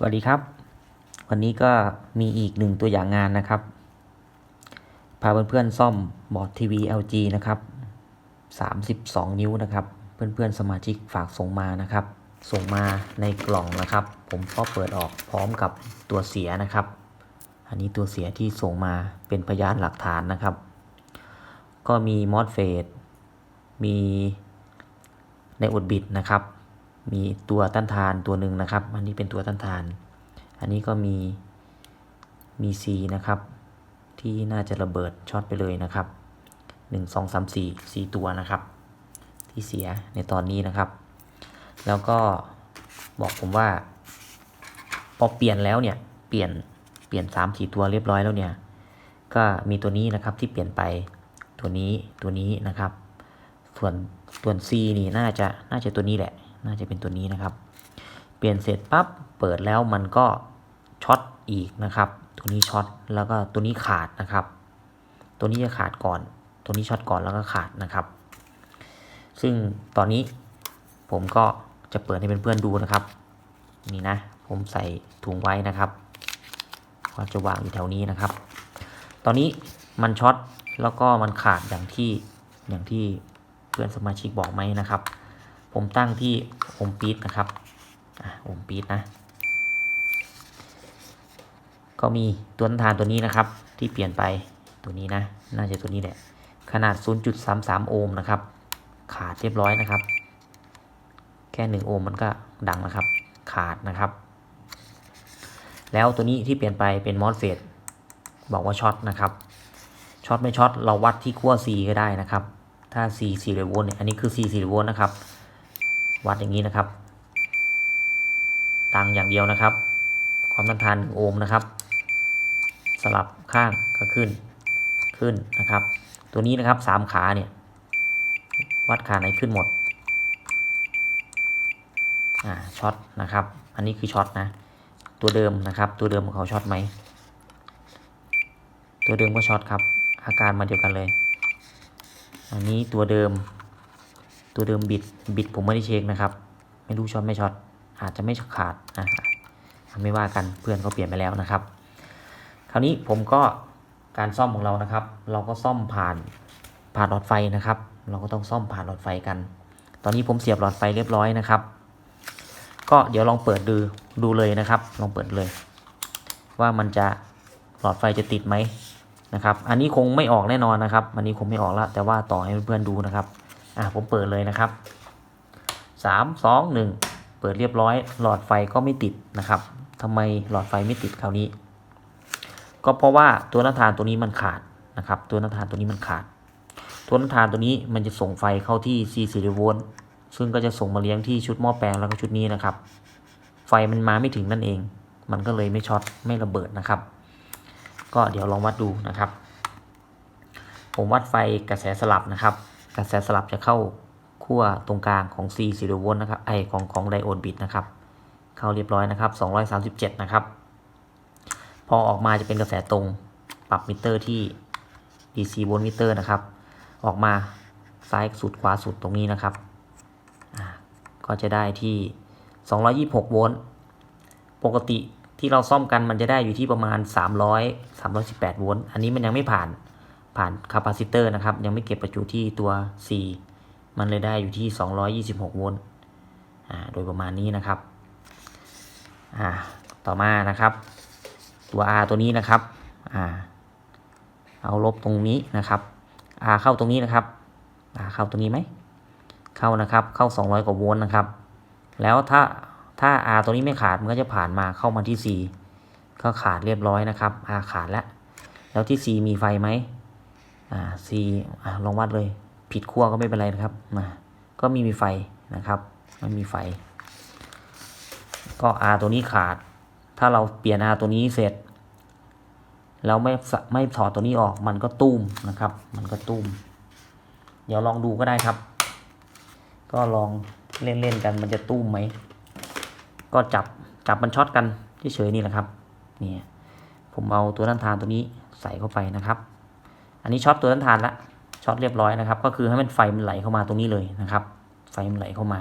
สวัสดีครับ วันนี้ก็มีอีกหนึ่งตัวอย่างงานนะครับ พาเพื่อนๆซ่อมบอร์ดทีวี LG นะครับ 32 นิ้วนะครับ เพื่อนๆสมาชิกฝากส่งมานะครับ ส่งมาในกล่องนะครับ ผมก็เปิดออกพร้อมกับตัวเสียนะครับ อันนี้ตัวเสียที่ส่งมาเป็นพยานหลักฐานนะครับ ก็มีมอสเฟดมีในอุดบิดนะครับ มีตัวต้านทานตัวหนึ่งนะครับ อันนี้เป็นตัวต้านทาน อันนี้ก็มีมี C นะครับ ที่น่าจะระเบิดช็อตไปเลยนะครับ1 2 3 4 4ตัวนะครับ ที่เสียในตอนนี้นะครับ แล้วก็บอกผมว่า พอเปลี่ยนแล้วเนี่ยเปลี่ยนเปลี่ยน3 4ตัวเรียบร้อยแล้วเนี่ย ก็มีตัวนี้นะครับที่เปลี่ยนไปตัวนี้ตัวนี้นะครับ ส่วนส่วน C นี่น่าจะน่าจะตัวนี้แหละ น่าจะเป็นตัวนี้นะครับ เปลี่ยนเสร็จปั๊บเปิดแล้วมันก็ช็อตอีกนะครับ ตัวนี้ช็อตแล้วก็ตัวนี้ขาดนะครับ ตัวนี้จะขาดก่อน ตัวนี้ช็อตก่อนแล้วก็ขาดนะครับ ซึ่งตอนนี้ผมก็จะเปิดให้เพื่อนๆดูนะครับ นี่นะ ผมใส่ถุงไว้นะครับก็จะวางอยู่แถวนี้นะครับ ตอนนี้มันช็อตแล้วก็มันขาดอย่างที่อย่างที่เพื่อนสมาชิกบอกไหมนะครับ ผมตั้งที่โอมปีดนะครับอะโอมปีดนะ ก็มีตัวต้านทานตัวนี้นะครับ ที่เปลี่ยนไปตัวนี้นะ น่าจะตัวนี้แหละ ขนาด 0.33 โอห์มนะครับ ขาดเรียบร้อยนะครับ แค่ 1 โอห์มมันก็ดังนะครับ ขาดนะครับ แล้วตัวนี้ที่เปลี่ยนไปเป็นมอสเฟตบอกว่าช็อตนะครับ ช็อตไม่ช็อตเราวัดที่ขั้ว C ก็ได้นะครับ ถ้า C 4โวลต์เนี่ย อันนี้คือ C 4โวลต์นะครับ วัดอย่างนี้นะครับ ตังอย่างเดียวนะครับ ความต้านทาน1โอห์มนะครับ สลับข้างก็ขึ้นขึ้นนะครับ ตัวนี้นะครับสามขาเนี่ยวัดขาไหนขึ้นหมดอ่าช็อตนะครับ อันนี้คือช็อตนะ ตัวเดิมนะครับ ตัวเดิมของเขาช็อตไหมตัวเดิมก็ช็อตครับ อาการมาเดียวกันเลย อันนี้ตัวเดิม ตัวเดิมบิดบิดผมไม่ได้เช็คนะครับ ไม่รู้ช็อตไม่ช็อตอาจจะไม่ขาดนะไม่ว่ากันเพื่อนเขาเปลี่ยนไปแล้วนะครับ คราวนี้ผมก็การซ่อมของเรานะครับ เราก็ซ่อมผ่านผ่านหลอดไฟนะครับ เราก็ต้องซ่อมผ่านหลอดไฟกัน ตอนนี้ผมเสียบหลอดไฟเรียบร้อยนะครับ ก็เดี๋ยวลองเปิดดูดูเลยนะครับ ลองเปิดเลย ว่ามันจะหลอดไฟจะติดไหมนะครับ อันนี้คงไม่ออกแน่นอนนะครับ อันนี้คงไม่ออกแล้วแต่ว่าต่อให้เพื่อนๆดูนะครับ อะผมเปิดเลยนะครับสามสองหนึ่งเปิดเรียบร้อย หลอดไฟก็ไม่ติดนะครับทำไมหลอดไฟไม่ติดคราวนี้ ก็เพราะว่าตัวน้าทานตัวนี้มันขาดนะครับ ตัวน้าทานตัวนี้มันขาด ตัวน้าทานตัวนี้มันจะส่งไฟเข้าที่440โวลต์ซึ่งก็จะส่งมาเลี้ยงที่ชุดหม้อแปลงแล้วก็ชุดนี้นะครับ ไฟมันมาไม่ถึงนั่นเอง มันก็เลยไม่ช็อตไม่ระเบิดนะครับ ก็เดี๋ยวลองวัดดูนะครับ ผมวัดไฟกระแสสลับนะครับ กระแสสลับจะเข้าขั้วตรงกลางของ4 0โวลต์นะครับไอของของไดโอดบิดนะครับ เข้าเรียบร้อยนะครับ 237 นะครับ พอออกมาจะเป็นกระแสตรงปรับมิเตอร์ที่ DC โวลต์มิเตอร์นะครับ ออกมาซ้ายสุดขวาสุดตรงนี้นะครับ ก็จะได้ที่ 226 โวลต์ ปกติที่เราซ่อมกันมันจะได้อยู่ที่ประมาณ 300 318 โวลต์ อันนี้มันยังไม่ผ่าน ผ่านคาปาซิเตอร์นะครับ ยังไม่เก็บประจุที่ตัว C มันเลยได้อยู่ที่ 226 โวลต์อ่าโดยประมาณนี้นะครับอ่าต่อมานะครับ ตัว R ตัวนี้นะครับอ่าเอาลบตรงนี้นะครับ R เข้าตรงนี้นะครับ R เข้าตรงนี้ไหม เข้านะครับ เข้า 200 กว่าโวลต์นะครับ แล้วถ้าถ้า R ตัวนี้ไม่ขาดมันก็จะผ่านมาเข้ามาที่ C ก็ขาดเรียบร้อยนะครับ R ขาดแล้ว แล้วที่ C มีไฟไหม อ่า C อ่าลองวัดเลย ผิดขั้วก็ไม่เป็นไรนะครับมาก็มีมีไฟนะครับไม่มีไฟ ก็ R ตัวนี้ขาด ถ้าเราเปลี่ยน R ตัวนี้เสร็จแล้วไม่ไม่ถอดตัวนี้ออกมันก็ตุ้มนะครับ มันก็ตุ้ม เดี๋ยวลองดูก็ได้ครับ ก็ลองเล่นๆกันมันจะตุ้มไหม ก็จับจับมันช็อตกันเฉยๆนี่แหละครับนี่ผมเอาตัวต้านทานตัวนี้ใส่เข้าไปนะครับ อันนี้ช็อตตัวต้านทานละช็อตเรียบร้อยนะครับ ก็คือให้มันไฟมันไหลเข้ามาตรงนี้เลยนะครับ ไฟมันไหลเข้ามา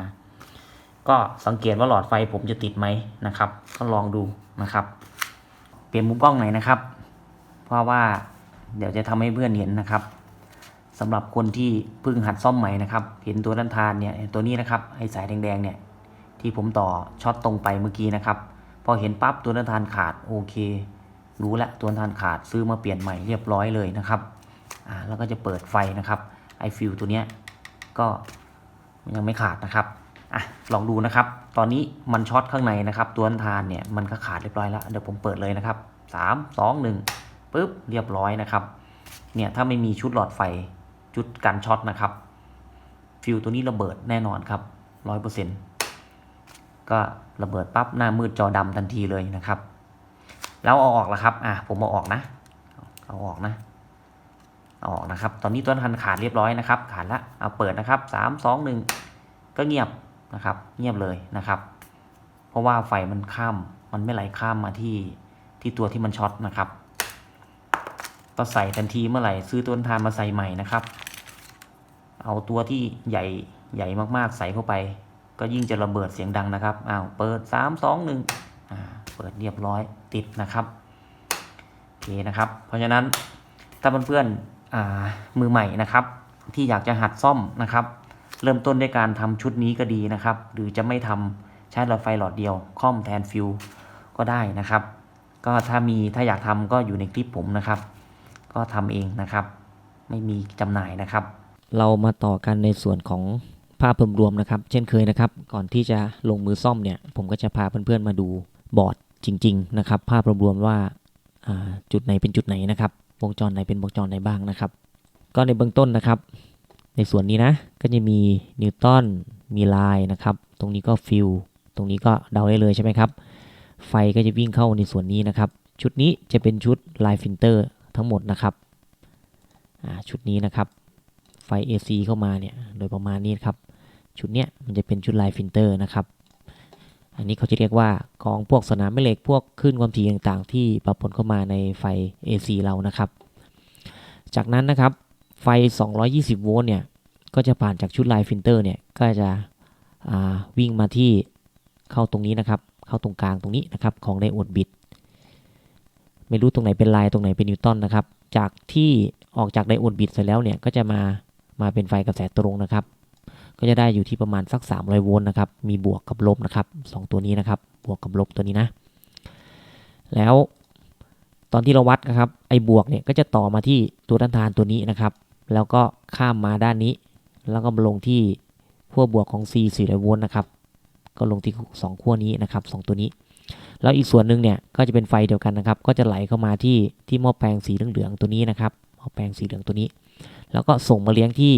ก็สังเกตว่าหลอดไฟผมจะติดไหมนะครับก็ลองดูนะครับ เปลี่ยนมุมกล้องหน่อยนะครับ เพราะว่าเดี๋ยวจะทำให้เพื่อนเห็นนะครับสำหรับคนที่เพิ่งหัดซ่อมใหม่นะครับ เห็นตัวด้านทานเนี่ยตัวนี้นะครับไอ้สายแดงๆเนี่ยที่ผมต่อช็อตตรงไปเมื่อกี้นะครับพอเห็นปั๊บตัวด้านทานขาดโอเค รู้ละตัวด้านทานขาดซื้อมาเปลี่ยนใหม่เรียบร้อยเลยนะครับ อ่าแล้วก็จะเปิดไฟนะครับไอฟิวตัวเนี้ยก็ยังไม่ขาดนะครับอะลองดูนะครับ ตอนนี้มันช็อตข้างในนะครับ ตัวด้านทานเนี่ยมันก็ขาดเรียบร้อยแล้วเดี๋ยวผมเปิดเลยนะครับสามสองหนึ่งปึ๊บเรียบร้อยนะครับเนี่ยถ้าไม่มีชุดหลอดไฟชุดกันช็อตนะครับ ฟิวตัวนี้ระเบิดแน่นอนครับร้อยเปอร์เซ็นต์ก็ระเบิดปั๊บหน้ามืดจอดำทันทีเลยนะครับ แล้วเอาออกแล้วครับ อะผมเอาออกนะ เอาออกนะ ออกนะครับ ตอนนี้ตัวทันขาดเรียบร้อยนะครับ ขาดละเอาเปิดนะครับสามสองหนึ่งก็เงียบนะครับ เงียบเลยนะครับ เพราะว่าไฟมันข้าม มันไม่ไหลข้ามมาที่ที่ตัวที่มันช็อตนะครับก็ใส่ทันทีเมื่อไหร่ซื้อตัวทานมาใส่ใหม่นะครับ เอาตัวที่ใหญ่ใหญ่มากๆใส่เข้าไป ก็ยิ่งจะระเบิดเสียงดังนะครับ อ้าว เปิดสามสองหนึ่งอ่าเปิดเรียบร้อยติดนะครับ โอเคนะครับ เพราะฉะนั้นถ้าเพื่อนๆ มือใหม่นะครับ ที่อยากจะหัดซ่อมนะครับ เริ่มต้นด้วยการทำชุดนี้ก็ดีนะครับ หรือจะไม่ทำใช้หลอดไฟหลอดเดียวค่อมแทนฟิวก็ได้นะครับ ก็ถ้ามีถ้าอยากทำก็อยู่ในคลิปผมนะครับ ก็ทำเองนะครับ ไม่มีจำหน่ายนะครับ เรามาต่อกันในส่วนของภาพรวมๆนะครับ เช่นเคยนะครับ ก่อนที่จะลงมือซ่อมเนี่ยผมก็จะพาเพื่อนๆมาดูบอร์ดจริง ๆ นะครับ ภาพรวมๆว่าจุดไหนเป็นจุดไหนนะครับ วงจรไหนเป็นวงจรไหนบ้างนะครับ ก็ในเบื้องต้นนะครับ ในส่วนนี้นะ ก็จะมีนิวตันมีไลน์นะครับ ตรงนี้ก็ฟิลตรงนี้ก็เดาได้เลยใช่ไหมครับ ไฟก็จะวิ่งเข้าในส่วนนี้นะครับ ชุดนี้จะเป็นชุดไลน์ฟิลเตอร์ทั้งหมดนะครับชุดนี้นะครับ ไฟ AC เข้ามาเนี่ย โดยประมาณนี้ครับ ชุดเนี้ยมันจะเป็นชุดไลน์ฟิลเตอร์นะครับ อันนี้เขาจะเรียกว่าของพวกสนามแม่เหล็กพวกคลื่นความถี่ต่างๆ ที่ปะปนเข้ามาในไฟ AC เรานะครับ จากนั้นนะครับไฟ 220 โวลต์เนี่ยก็จะผ่านจากชุดไลน์ฟิลเตอร์เนี่ยก็จะวิ่งมาที่เข้าตรงนี้นะครับ เข้าตรงกลางตรงนี้นะครับของไดโอดบิตไม่รู้ตรงไหนเป็นไลน์ตรงไหนเป็นนิวตันนะครับ จากที่ออกจากไดโอดบิตเสร็จแล้วเนี่ยก็จะมามาเป็นไฟกระแสตรงนะครับ ก็จะได้อยู่ที่ประมาณสัก 300 โวลต์นะครับ มีบวกกับลบนะครับสองตัวนี้นะครับ บวกกับลบตัวนี้นะ แล้วตอนที่เราวัดนะครับ ไอ้บวกเนี่ยก็จะต่อมาที่ตัวต้านทานตัวนี้นะครับ แล้วก็ข้ามมาด้านนี้ แล้วก็มาลงที่ขั้วบวกของ C 400 โวลต์นะครับ ก็ลงที่สองขั้วนี้นะครับสองตัวนี้ แล้วอีกส่วนหนึ่งเนี่ยก็จะเป็นไฟเดียวกันนะครับ ก็จะไหลเข้ามาที่ที่หม้อแปลงสีเหลืองๆตัวนี้นะครับ หม้อแปลงสีเหลืองตัวนี้ แล้วก็ส่งมาเลี้ยงที่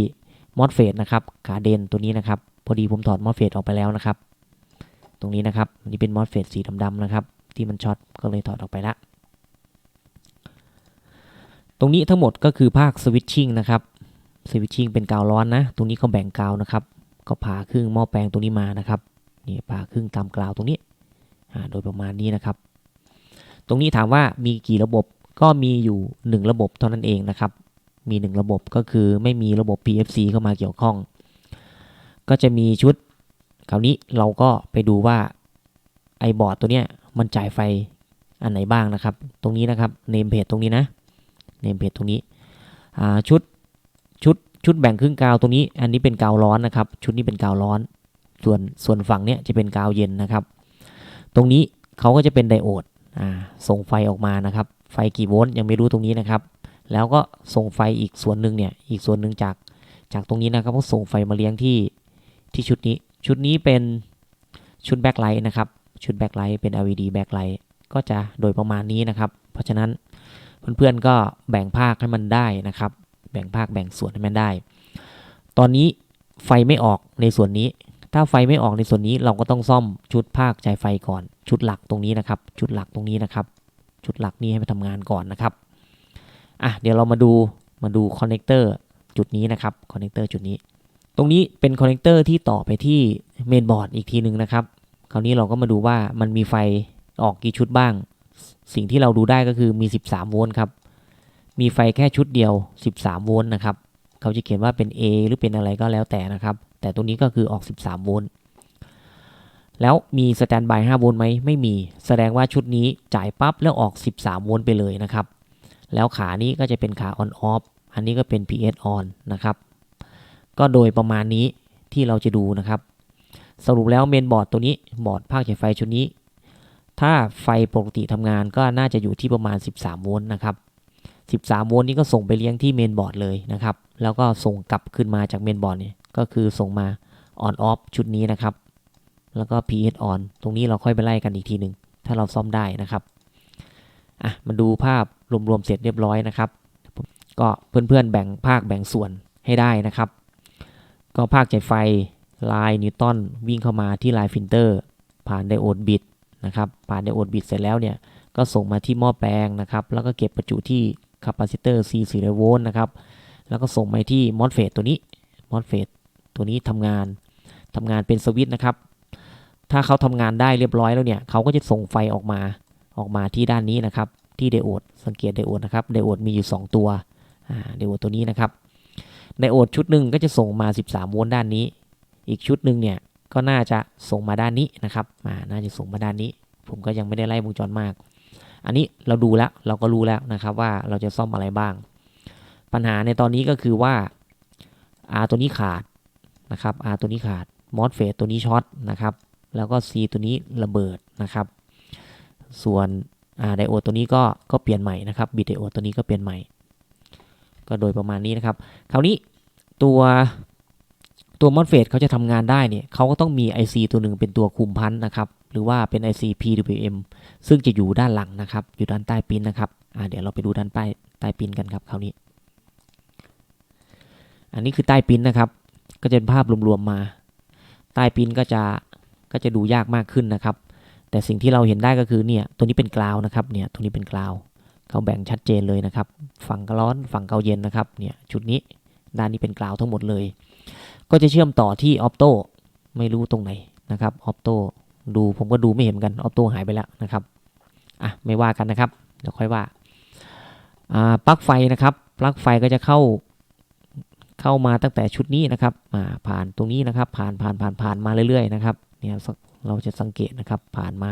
มอสเฟตนะครับขาเดนตัวนี้นะครับพอดีผมถอดมอสเฟตออกไปแล้วนะครับ ตรงนี้นะครับนนี้เป็นมอสเฟตสีดำๆนะครับ ที่มันช็อตก็เลยถอดออกไปละตรงนี้ทั้งหมดก็คือภาคสวิตชิ่งนะครับสวิตชิ่งเป็นกาวร้อนนะตรงนี้เขาแบ่งกาวนะครับ ก็ผ่าครึ่งหม้อแปลงตรงนี้มานะครับนี่ผ่าครึ่งตามกาวตรงนี้โดยประมาณนี้นะครับ ตรงนี้ถามว่ามีกี่ระบบก็มีอยู่ 1 ระบบเท่านั้นเองนะครับ มี 1 ระบบก็คือไม่มีระบบ PFC เข้ามาเกี่ยวข้อง ก็จะมีชุดคราวนี้เราก็ไปดูว่าไอบอร์ดตัวเนี้ยมันจ่ายไฟอันไหนบ้างนะครับ ตรงนี้นะครับเนมเพจตรงนี้นะเนมเพจตรงนี้ชุดชุดชุดแบ่งครึ่งกาวตรงนี้ อันนี้เป็นกาวร้อนนะครับ ชุดนี้เป็นกาวร้อน ส่วนส่วนฝั่งเนี้ยจะเป็นกาวเย็นนะครับ ตรงนี้เขาก็จะเป็นไดโอดอส่งไฟออกมานะครับ ไฟกี่โวลต์ยังไม่รู้ตรงนี้นะครับ แล้วก็ส่งไฟอีกส่วนหนึ่งเนี่ยอีกส่วนหนึ่งจากจากตรงนี้นะครับก็ส่งไฟมาเลี้ยงที่ที่ชุดนี้ ชุดนี้เป็นชุดแบ็คไลท์นะครับ ชุดแบ็คไลท์เป็น LED แบ็คไลท์ก็จะโดยประมาณนี้นะครับ เพราะฉะนั้นเพื่อนๆก็แบ่งภาคให้มันได้นะครับ แบ่งภาคแบ่งส่วนให้มันได้ ตอนนี้ไฟไม่ออกในส่วนนี้ ถ้าไฟไม่ออกในส่วนนี้เราก็ต้องซ่อมชุดภาคจ่ายไฟก่อน ชุดหลักตรงนี้นะครับ ชุดหลักตรงนี้นะครับ ชุดหลักนี้ให้มันทำงานก่อนนะครับ อะเดี๋ยวเรามาดูมาดูคอนเนคเตอร์จุดนี้นะครับคอนเนคเตอร์จุดนี้ ตรงนี้เป็นคอนเนคเตอร์ที่ต่อไปที่เมนบอร์ดอีกทีหนึ่งนะครับ คราวนี้เราก็มาดูว่ามันมีไฟออกกี่ชุดบ้าง สิ่งที่เราดูได้ก็คือมี 13 โวลต์ครับ มีไฟแค่ชุดเดียว 13 โวลต์นะครับ เขาจะเขียนว่าเป็น A หรือเป็นอะไรก็แล้วแต่นะครับ แต่ตรงนี้ก็คือออก 13 โวลต์แล้วมีสแตนบาย 5 โวลต์ไหมไม่มี แสดงว่าชุดนี้จ่ายปั๊บแล้วออก 13 โวลต์ไปเลยนะครับ แล้วขานี้ก็จะเป็นขา on off อันนี้ก็เป็น PS on นะครับ ก็โดยประมาณนี้ที่เราจะดูนะครับ สรุปแล้วเมนบอร์ดตัวนี้บอร์ดภาคฉายไฟชุดนี้ ถ้าไฟปกติทำงานก็น่าจะอยู่ที่ประมาณ 13 โวลต์นะครับ 13 โวลต์นี้ก็ส่งไปเลี้ยงที่เมนบอร์ดเลยนะครับ แล้วก็ส่งกลับขึ้นมาจากเมนบอร์ดเนี่ยก็คือส่งมา on off ชุดนี้นะครับ แล้วก็ PS on ตรงนี้เราค่อยไปไล่กันอีกทีหนึ่งถ้าเราซ่อมได้นะครับ อะมาดูภาพรวมๆเสร็จเรียบร้อยนะครับ ก็เพื่อนๆแบ่งภาคแบ่งส่วนให้ได้นะครับ ก็ภาคจ่ายไฟลายนิวตันวิ่งเข้ามาที่ลายฟิลเตอร์ ผ่านไดโอดบิตนะครับผ่านไดโอดบิตเสร็จแล้วเนี่ยก็ส่งมาที่หม้อแปลงนะครับ แล้วก็เก็บประจุที่คาปาซิเตอร์ C 4โวลต์นะครับ แล้วก็ส่งไปที่มอสเฟตตัวนี้มอสเฟตตัวนี้ทำงานทำงานเป็นสวิตช์นะครับ ถ้าเขาทำงานได้เรียบร้อยแล้วเนี่ยเขาก็จะส่งไฟออกมา ออกมาที่ด้านนี้นะครับ ที่ไดโอดสังเกตไดโอดนะครับไดโอดมีอยู่ 2 ตัวไดโอดตัวนี้นะครับไดโอดชุดหนึ่งก็จะส่งมา 13 โวลต์ด้านนี้ อีกชุดหนึ่งเนี่ยก็น่าจะส่งมาด้านนี้นะครับอ่าน่าจะส่งมาด้านนี้ ผมก็ยังไม่ได้ไล่วงจรมาก อันนี้เราดูแล้วเราก็รู้แล้วนะครับว่าเราจะซ่อมอะไรบ้าง ปัญหาในตอนนี้ก็คือว่า R ตัวนี้ขาดนะครับ R ตัวนี้ขาดมอสเฟตตัวนี้ช็อตนะครับ แล้วก็ C ตัวนี้ระเบิดนะครับ ส่วนไดโอดตัวนี้ก็ก็เปลี่ยนใหม่นะครับบิดไดโอดตัวนี้ก็เปลี่ยนใหม่ ก็โดยประมาณนี้นะครับ คราวนี้ตัวตัวมอสเฟตเขาจะทำงานได้เนี่ยเขาก็ต้องมี IC ตัวหนึ่งเป็นตัวคุมพันธุ์นะครับ หรือว่าเป็น IC PWM ซึ่งจะอยู่ด้านหลังนะครับ อยู่ด้านใต้ปิ้นนะครับเดี๋ยวเราไปดูด้านใต้ใต้ปิ้นกันครับคราวนี้ อันนี้คือใต้ปิ้นนะครับ ก็จะเป็นภาพรวมๆมา ใต้ปิ้นก็จะก็จะดูยากมากขึ้นนะครับ แต่สิ่งที่เราเห็นได้ก็คือเนี่ยตัวนี้เป็นกราวนะครับเนี่ยตัวนี้เป็นกราวเขาแบ่งชัดเจนเลยนะครับ ฝั่งร้อนฝั่งเกาเย็นนะครับเนี่ยชุดนี้ด้านนี้เป็นกราวทั้งหมดเลย ก็จะเชื่อมต่อที่ออปโตไม่รู้ตรงไหนนะครับออปโตดูผมก็ดูไม่เห็นกันออปโตหายไปแล้วนะครับอะไม่ว่ากันนะครับเดี๋ยวค่อยว่าอ่าปลั๊กไฟนะครับปลั๊กไฟก็จะเข้าเข้ามาตั้งแต่ชุดนี้นะครับอ่าผ่านตรงนี้นะครับ ผ่านผ่านผ่านผ่านมาเรื่อยๆนะครับ เนี่ยเราจะสังเกตนะครับผ่านมา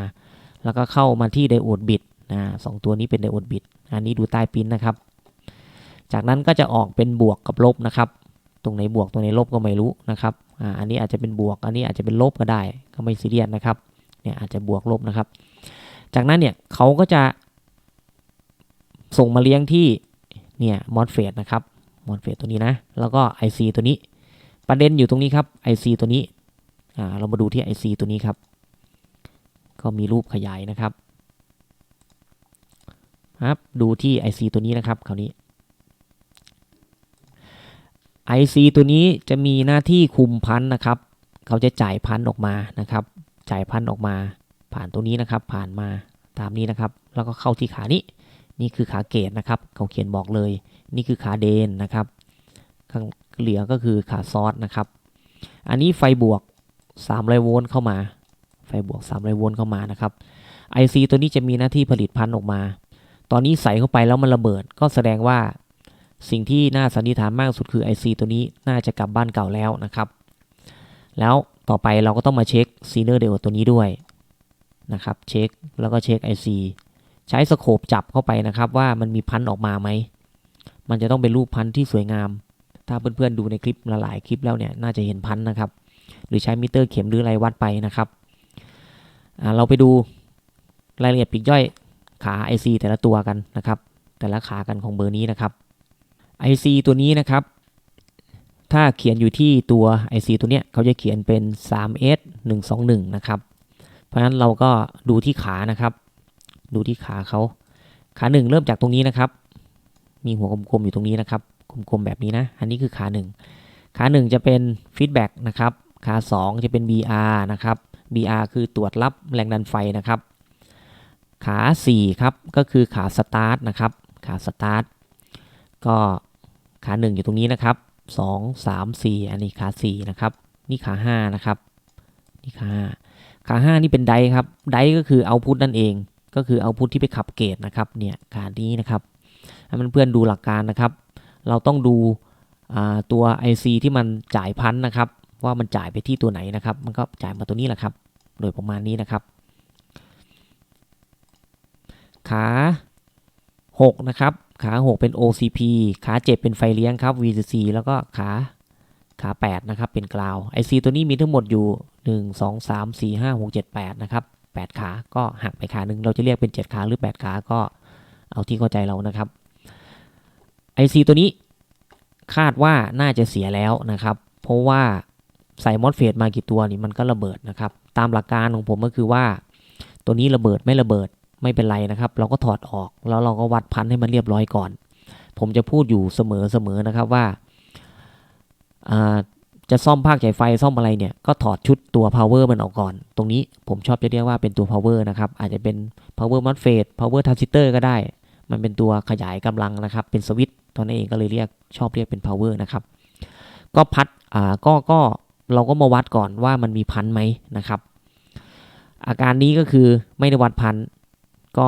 แล้วก็เข้ามาที่ไดโอดบิตนะสองตัวนี้เป็นไดโอดบิตอันนี้ดูใต้ปิ้นนะครับ จากนั้นก็จะออกเป็นบวกกับลบนะครับ ตรงไหนบวกตรงไหนลบก็ไม่รู้นะครับอ่าอันนี้อาจจะเป็นบวก อันนี้อาจจะเป็นลบก็ได้ก็ไม่ซีเรียสนะครับเนี่ยอาจจะบวกลบนะครับ จากนั้นเนี่ยเขาก็จะส่งมาเลี้ยงที่เนี่ยมอสเฟตนะครับมอสเฟตตัวนี้นะ แล้วก็ IC ตัวนี้ ประเด็นอยู่ตรงนี้ครับ IC ตัวนี้ เรามาดูที่ IC ตัวนี้ครับ ก็มีรูปขยายนะครับครับดูที่ IC ตัวนี้นะครับคราวนี้ IC ตัวนี้จะมีหน้าที่คุมพันธ์นะครับ เขาจะจ่ายพันธ์ออกมานะครับ จ่ายพันธ์ออกมา ผ่านตัวนี้นะครับ ผ่านมาตามนี้นะครับ แล้วก็เข้าที่ขานี้ นี่คือขาเกตนะครับ เขาเขียนบอกเลย นี่คือขาเดนนะครับ ข้างเหลือก็คือขาซอสนะครับ อันนี้ไฟบวก 300 โวลต์เข้ามา ไฟบวก 300 โวลต์เข้ามานะครับ IC ตัวนี้จะมีหน้าที่ผลิตพันธุ์ออกมา ตอนนี้ใส่เข้าไปแล้วมันระเบิด ก็แสดงว่าสิ่งที่น่าสันนิษฐานมากสุดคือ IC ตัวนี้น่าจะกลับบ้านเก่าแล้วนะครับ แล้วต่อไปเราก็ต้องมาเช็คซีเนอร์เดลตัวนี้ด้วยนะครับ เช็คแล้วก็เช็ค IC ใช้สโคปจับเข้าไปนะครับว่ามันมีพันธุ์ออกมาไหม มันจะต้องเป็นรูปพันธุ์ที่สวยงาม ถ้าเพื่อนๆดูในคลิปหลายๆคลิปแล้วเนี่ยน่าจะเห็นพันธุ์นะครับ หรือใช้มิเตอร์เข็มหรืออะไรวัดไปนะครับเราไปดูรายละเอียดปีกย่อยขา IC แต่ละตัวกันนะครับ แต่ละขากันของเบอร์นี้นะครับ IC ตัวนี้นะครับ ถ้าเขียนอยู่ที่ตัว IC ตัวเนี้ยเขาจะเขียนเป็น 3S 121 นะครับ เพราะฉะนั้นเราก็ดูที่ขานะครับ ดูที่ขาเขาขาหนึ่งเริ่มจากตรงนี้นะครับ มีหัวกลมๆอยู่ตรงนี้นะครับ กลมๆแบบนี้นะ อันนี้คือขาหนึ่งขาหนึ่งจะเป็นฟีดแบ็กนะครับ ขา2 จะเป็น BR นะครับ BR คือตรวจรับแรงดันไฟนะครับ ขา 4 ครับ ก็คือขาสตาร์ทนะครับ ขาสตาร์ทก็ขา 1 อยู่ตรงนี้นะครับ 2 3 4 อันนี้ขา 4 นะครับ นี่ขา 5 นะครับนี่ขา 5 ขา 5 นี่เป็นไดครับ ไดก็คือเอาพุทนั่นเอง ก็คือเอาพุทที่ไปขับเกตนะครับเนี่ยขานี้นะครับให้เพื่อนๆดูหลักการนะครับ เราต้องดูตัว IC ที่มันจ่ายพันนะครับ ว่ามันจ่ายไปที่ตัวไหนนะครับ มันก็จ่ายมาตัวนี้แหละครับ โดยประมาณนี้นะครับ ขา6นะครับ ขา6เป็น OCP ขา 7 เป็นไฟเลี้ยงครับ VCC แล้วก็ขาขา8นะครับ เป็นกราว IC ตัวนี้มีทั้งหมดอยู่ 1 2 3 4 5 6 7 8 นะครับ 8 ขาก็หักไปขาหนึ่งเราจะเรียกเป็น 7 ขาหรือ 8 ขาก็เอาที่เข้าใจเรานะครับ IC ตัวนี้คาดว่าน่าจะเสียแล้วนะครับ เพราะว่า ใส่มอสเฟตมากี่ตัวนี่มันก็ระเบิดนะครับ ตามหลักการของผมก็คือว่า ตัวนี้ระเบิดไม่ระเบิดไม่เป็นไรนะครับ เราก็ถอดออกแล้วเราก็วัดพันให้มันเรียบร้อยก่อน ผมจะพูดอยู่เสมอเสมอนะครับว่าาจะซ่อมภาคจ่ายไฟซ่อมอะไรเนี่ยก็ถอดชุดตัว power มันออกก่อน ตรงนี้ผมชอบจะเรียกว่าเป็นตัว power นะครับ อาจจะเป็น power MOSFET power transistor ก็ได้ มันเป็นตัวขยายกำลังนะครับ เป็นสวิตตัวนั้นเองก็เลยเรียกชอบเรียกเป็น power นะครับ ก็พัดอ่าก็ก็ เราก็มาวัดก่อนว่ามันมีพันไหมนะครับ อาการนี้ก็คือไม่ได้วัดพันก็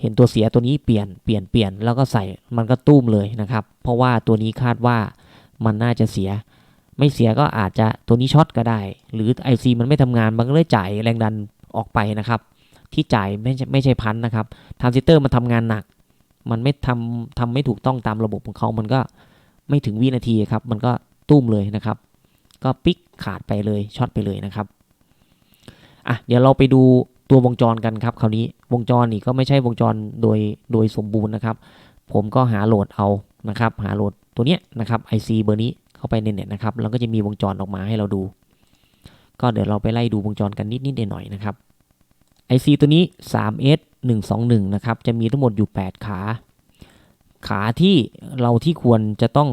เห็นตัวเสียตัวนี้เปลี่ยนเปลี่ยนเปลี่ยนแล้วก็ใส่มันก็ตุ้มเลยนะครับ เพราะว่าตัวนี้คาดว่ามันน่าจะเสีย ไม่เสียก็อาจจะตัวนี้ช็อตก็ได้ หรือ IC มันไม่ทำงานมันก็เลยจ่ายแรงดันออกไปนะครับ ที่จ่ายไม่ใช่ไม่ใช่พันนะครับทรานซิสเตอร์มันทำงานหนัก มันไม่ทำทำไม่ถูกต้องตามระบบของเขา มันก็ไม่ถึงวินาทีครับ มันก็ตุ้มเลยนะครับ ก็ปิกขาดไปเลยช็อตไปเลยนะครับอะเดี๋ยวเราไปดูตัววงจรกันครับคราวนี้วงจรนี่ก็ไม่ใช่วงจรโดยโดยสมบูรณ์นะครับ ผมก็หาโหลดเอานะครับ หาโหลดตัวเนี้ยนะครับ IC เบอร์นี้เข้าไปในเน็ตนะครับแล้วก็จะมีวงจรออกมาให้เราดู ก็เดี๋ยวเราไปไล่ดูวงจรกันนิดๆหน่อยนะครับ IC ตัวนี้ 3S 121นะครับจะมีทั้งหมดอยู่ 8 ขา ขาที่เราที่ควรจะต้อง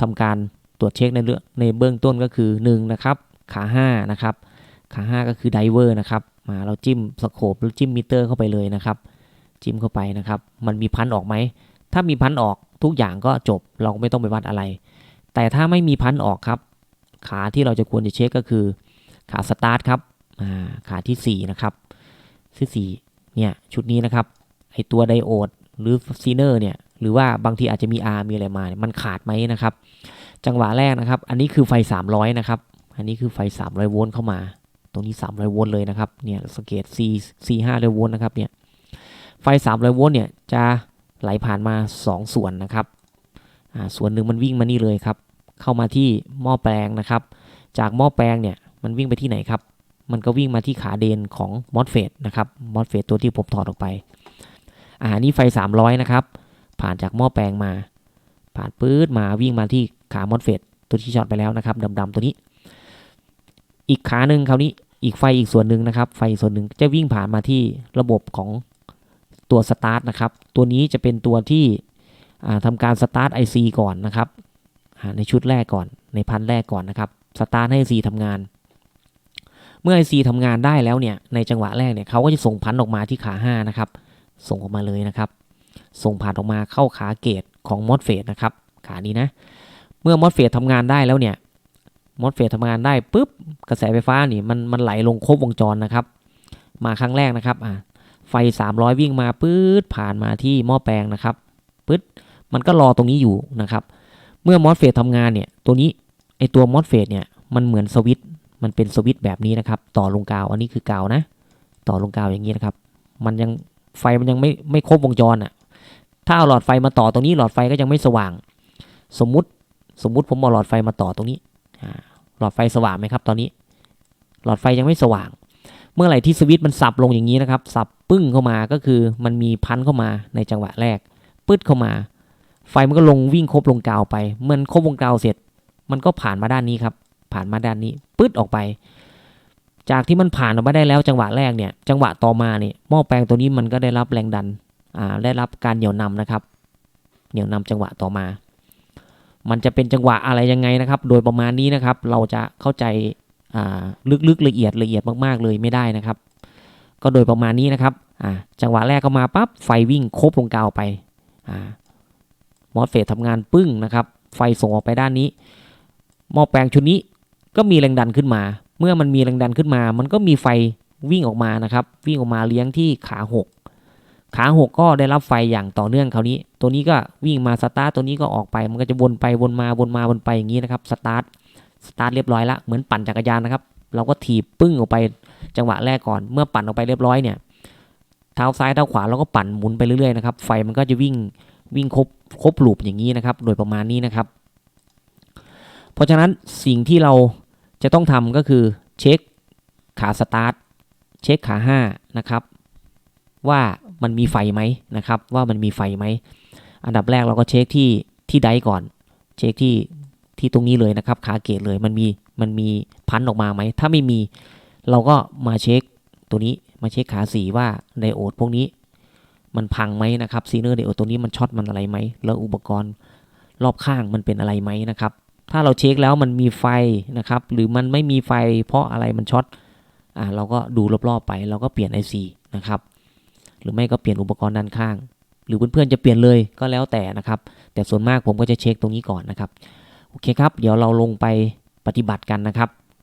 ทำการ ตรวจเช็คในเรื่องในเบื้องต้นก็คือ1นะครับขา5นะครับขา5ก็คือไดเวอร์นะครับมาเราจิ้มสโคปหรือจิ้มมิเตอร์เข้าไปเลยนะครับ จิ้มเข้าไปนะครับ มันมีพันออกไหมถ้ามีพันออกทุกอย่างก็จบเราก็ไม่ต้องไปวัดอะไร แต่ถ้าไม่มีพันออกครับ ขาที่เราจะควรจะเช็คก็คือ ขาสตาร์ทครับขาที่4นะครับที่สี่เนี่ยชุดนี้นะครับไอตัวไดโอดหรือซีเนอร์เนี่ยหรือว่าบางทีอาจจะมี R มีอะไรมาเนี่ยมันขาดไหมนะครับ จังหวะแรกนะครับ อันนี้คือไฟ 300 นะครับ อันนี้คือไฟ 300 โวลต์เข้ามา ตรงนี้ 300 โวลต์เลยนะครับ เนี่ยสังเกต C C 500 โวลต์นะครับ เนี่ย ไฟ 300 โวลต์ เนี่ย จะไหลผ่านมา 2 ส่วนนะครับ อ่า ส่วนหนึ่งมันวิ่งมานี่เลยครับ เข้ามาที่หม้อแปลงนะครับ จากหม้อแปลงเนี่ย มันวิ่งไปที่ไหนครับ มันก็วิ่งมาที่ขาเดนของ MOSFET นะครับ MOSFET ตัวที่ผมถอดออกไป อ่า นี่ไฟ 300 นะครับ ผ่านจากหม้อแปลงมา ผ่านปื๊ดมาวิ่งมาที่ขา MOSFET ตัวที่ช็อตไปแล้วนะครับดำๆตัวนี้ อีกขาหนึ่งคราวนี้อีกไฟอีกส่วนหนึ่งนะครับ ไฟส่วนหนึ่งจะวิ่งผ่านมาที่ระบบของตัวสตาร์ทนะครับ ตัวนี้จะเป็นตัวที่อ่าทำการสตาร์ท IC ก่อนนะครับในชุดแรกก่อนในพันแรกก่อนนะครับสตาร์ทให้ IC ทำงาน เมื่อ IC ทำงานได้แล้วเนี่ยในจังหวะแรกเนี่ยเขาก็จะส่งพันออกมาที่ขา5นะครับส่งออกมาเลยนะครับ ส่งผ่านออกมาเข้าขาเกตของ MOSFET นะครับขานี้นะ เมื่อ MOSFET ทำงานได้แล้วเนี่ย MOSFET ทำงานได้ปุ๊บกระแสไฟฟ้านี่มันมันไหลลงครบวงจรนะครับ มาครั้งแรกนะครับอ่าไฟ 300 วิ่งมาปื๊ดผ่านมาที่หม้อแปลงนะครับปึ๊ดมันก็รอตรงนี้อยู่นะครับ เมื่อ MOSFET ทำงานเนี่ยตัวนี้ไอตัว MOSFET เนี่ยมันเหมือนสวิตมันเป็นสวิตแบบนี้นะครับ ต่อลงกาวอันนี้คือกาวนะ ต่อลงกาวอย่างนี้นะครับ มันยังไฟมันยังไม่ไม่ครบวงจรอะ ถ้าเอาหลอดไฟมาต่อตรงนี้หลอดไฟก็ยังไม่สว่าง สมมุติสมมุติผมเอาหลอดไฟมาต่อตรงนี้หลอดไฟสว่างไหมครับ ตอนนี้ หลอดไฟยังไม่สว่าง เมื่อไหร่ที่สวิตช์มันสับลงอย่างนี้นะครับ สับปึ้งเข้ามาก็คือมันมีพันเข้ามาในจังหวะแรกปึ๊ดเข้ามา ไฟมันก็ลงวิ่งครบลงกาวไปเมื่อครบวงกาวเสร็จ มันก็ผ่านมาด้านนี้ครับ ผ่านมาด้านนี้ปึ๊ดออกไป จากที่มันผ่านออกมาได้แล้วจังหวะแรกเนี่ย จังหวะต่อมาเนี่ยหม้อแปลงตัวนี้มันก็ได้รับแรงดัน ได้รับการเหนี่ยวนำนะครับ เหนี่ยวนำจังหวะต่อมา มันจะเป็นจังหวะอะไรยังไงนะครับ โดยประมาณนี้นะครับ เราจะเข้าใจลึกๆละเอียดละเอียดมากๆเลยไม่ได้นะครับ ก็โดยประมาณนี้นะครับจังหวะแรกก็มาปั๊บไฟวิ่งครบลงกาวไปอมอสเฟตทำงานปึ้งนะครับ ไฟส่งออกไปด้านนี้หม้อแปลงชุดนี้ก็มีแรงดันขึ้นมา เมื่อมันมีแรงดันขึ้นมา มันก็มีไฟวิ่งออกมานะครับ วิ่งออกมาเลี้ยงที่ขาหก ขาหกก็ได้รับไฟอย่างต่อเนื่องคราวนี้ ตัวนี้ก็วิ่งมาสตาร์ทตัวนี้ก็ออกไป มันก็จะวนไปวนมาวนมาวนไปอย่างนี้นะครับสตาร์ทสตาร์ทเรียบร้อยละเหมือนปั่นจักรยานนะครับ เราก็ถีบปึ้งออกไปจังหวะแรกก่อนเมื่อปั่นออกไปเรียบร้อยเนี่ยเท้าซ้ายเท้าขวาเราก็ปั่นหมุนไปเรื่อยๆนะครับไฟมันก็จะวิ่งวิ่งครบครบลูปอย่างนี้นะครับ โดยประมาณนี้นะครับ เพราะฉะนั้นสิ่งที่เราจะต้องทำก็คือเช็คขาสตาร์ทเช็คขา5นะครับว่า มันมีไฟไหมนะครับว่ามันมีไฟไหม อันดับแรกเราก็เช็คที่ที่ไดก่อน เช็คที่ที่ตรงนี้เลยนะครับขาเกตเลยมันมีมันมีพันออกมาไหม ถ้าไม่มีเราก็มาเช็คตัวนี้มาเช็คขาสีว่าไดโอดพวกนี้ มันพังไหมนะครับซีเนอร์ไดโอดตัวนี้มันช็อตมันอะไรไหมแล้วอุปกรณ์รอบข้างมันเป็นอะไรไหมนะครับ ถ้าเราเช็คแล้วมันมีไฟนะครับ หรือมันไม่มีไฟเพราะอะไรมันช็อตอ่าเราก็ดูรอบๆไปเราก็เปลี่ยน IC นะครับ หรือไม่ก็เปลี่ยนอุปกรณ์ด้านข้าง หรือเพื่อนๆจะเปลี่ยนเลยก็แล้วแต่นะครับ แต่ส่วนมากผมก็จะเช็คตรงนี้ก่อนนะครับ โอเคครับ เดี๋ยวเราลงไปปฏิบัติกันนะครับ